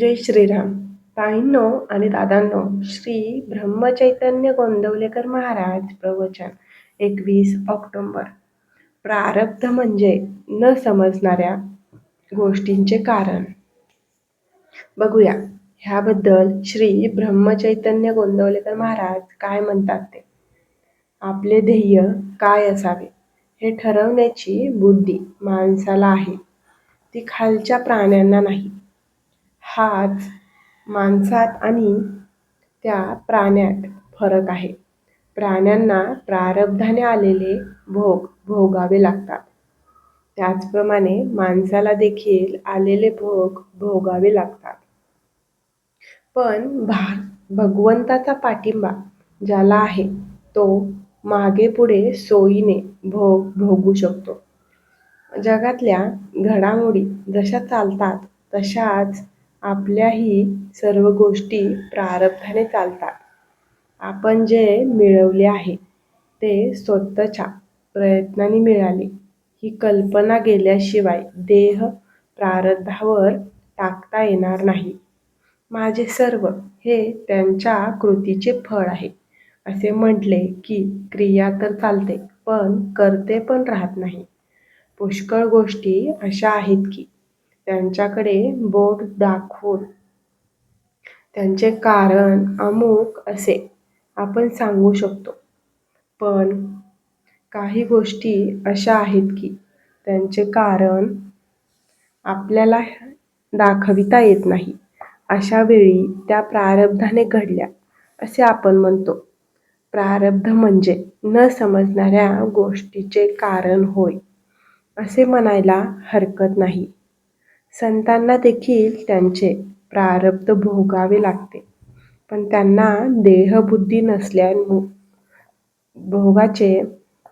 जय श्रीराम. ताईंनो आणि दादांनो श्री ब्रह्मचैतन्य गोंदवलेकर महाराज प्रवचन एकवीस ऑक्टोंबर. प्रारब्ध म्हणजे न समजणाऱ्या गोष्टींचे कारण. बघूया ह्याबद्दल श्री ब्रह्मचैतन्य गोंदवलेकर महाराज काय म्हणतात ते? आपले ध्येय काय असावे? हे ठरवण्याची बुद्धी माणसाला आहे. ती खालच्या प्राण्यांना नाही हाच माणसात आणि त्या प्राण्यात फरक आहे. प्राण्यांना प्रारब्धाने आलेले भोग भोगावे लागतात. त्याचप्रमाणे माणसाला देखील आलेले भोग भोगावे लागतात. पण भा भगवंताचा पाठिंबा ज्याला आहे तो मागे पुढे सोयीने भोग भोगू शकतो. जगातल्या घडामोडी जशा चालतात तशाच आपल्याही सर्व गोष्टी प्रारब्धाने चालतात. आपण जे मिळवले आहे ते स्वतःच्या प्रयत्नाने मिळाले. ही कल्पना गेल्याशिवाय देह प्रारब्धावर टाकता येणार नाही. माझे सर्व हे त्यांच्या कृतीचे फळ आहे. असे म्हटले की क्रिया तर चालते पण करते पण राहत नाही. पुष्कळ गोष्टी अशा आहेत की त्यांच्याकडे बोट दाखवून त्यांचे कारण अमुक असे आपण सांगू शकतो. पण काही गोष्टी अशा आहेत की त्यांचे कारण आपल्याला दाखविता येत नाही. अशा वेळी त्या प्रारब्धाने घडल्या असे आपण म्हणतो. प्रारब्ध म्हणजे न समजणाऱ्या गोष्टीचे कारण होय असे म्हणायला हरकत नाही. संतांना देखील त्यांचे प्रारब्ध भोगावे लागते. पण त्यांना देहबुद्धी नसल्याने भोगाचे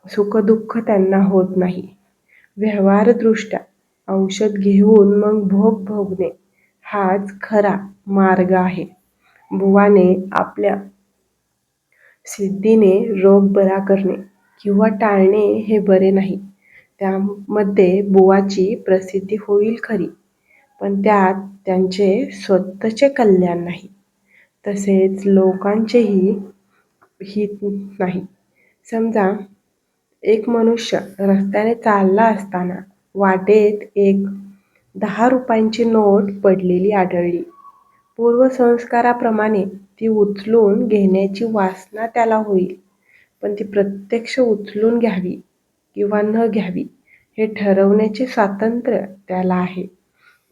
सुखदुःख त्यांना होत नाही. व्यवहारदृष्ट्या औषध घेऊन मग भोग भोगणे हाच खरा मार्ग आहे. बुवाने आपल्या सिद्धीने रोग बरा करणे किंवा टाळणे हे बरे नाही. त्यामध्ये बुवाची प्रसिद्धी होईल खरी. पण त्यात त्यांचे स्वतःचे कल्याण नाही. तसेच लोकांचेही हित नाही. समजा एक मनुष्य रस्त्याने चालला असताना वाटेत एक दहा रुपयांची नोट पडलेली आढळली. पूर्वसंस्काराप्रमाणे ती उचलून घेण्याची वासना त्याला होईल पण ती प्रत्यक्ष उचलून घ्यावी किंवा न घ्यावी हे ठरवण्याचे स्वातंत्र्य त्याला आहे.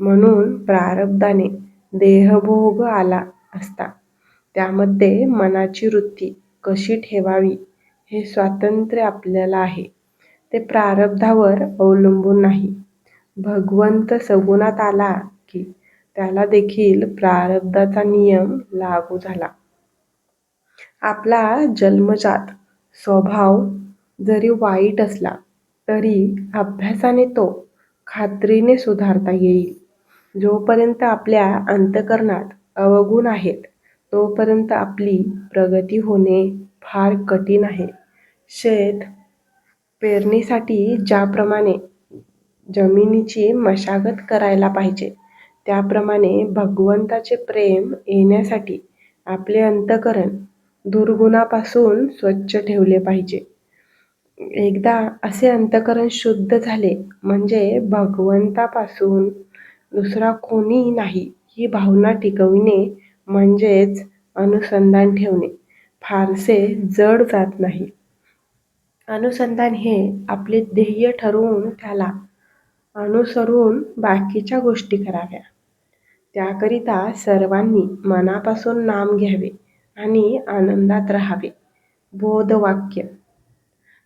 म्हणून प्रारब्धाने देहभोग आला असता. त्यामध्ये मनाची वृत्ती कशी ठेवावी हे स्वातंत्र्य आपल्याला आहे. ते प्रारब्धावर अवलंबून नाही. भगवंत सगुणात आला की त्याला देखील प्रारब्धाचा नियम लागू झाला. आपला जन्मजात स्वभाव जरी वाईट असला तरी अभ्यासाने तो खात्रीने सुधारता येईल. जोपर्यंत आपल्या अंतकरणात अवगुण आहेत तोपर्यंत आपली प्रगती होणे फार कठीण आहे. शेत पेरणीसाठी ज्याप्रमाणे जमिनीची मशागत करायला पाहिजे त्याप्रमाणे भगवंताचे प्रेम येण्यासाठी आपले अंतकरण दुर्गुणापासून स्वच्छ ठेवले पाहिजे. एकदा असे अंतकरण शुद्ध झाले म्हणजे भगवंतापासून दुसरा कोणी नाही. ही भावना टिकविणे म्हणजेच अनुसंधान ठेवणे. फारसे जड जात नाही. अनुसंधान हे आपले ध्येय ठरवून त्याला अनुसरून बाकीच्या गोष्टी कराव्या. त्याकरिता सर्वांनी मनापासून नाम घ्यावे आणि आनंदात राहावे. बोधवाक्य.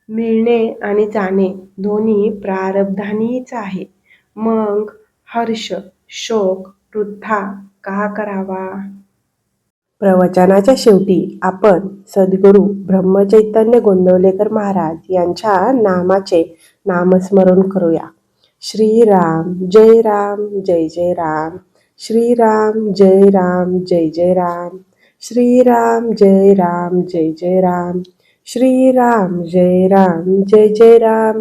मिळणे आणि जाणे दोन्ही प्रारब्धानीच आहे. मग हर्ष शोक वृद्धा का करावा? प्रवचनाच्या शेवटी आपण सद्गुरू ब्रह्मचैतन्य गोंदवलेकर महाराज यांच्या नामाचे नामस्मरण करूया. श्रीराम जय राम जय जय राम. श्रीराम जय राम जय जय राम. श्रीराम जय राम जय जय राम. श्रीराम जय राम जय जय राम.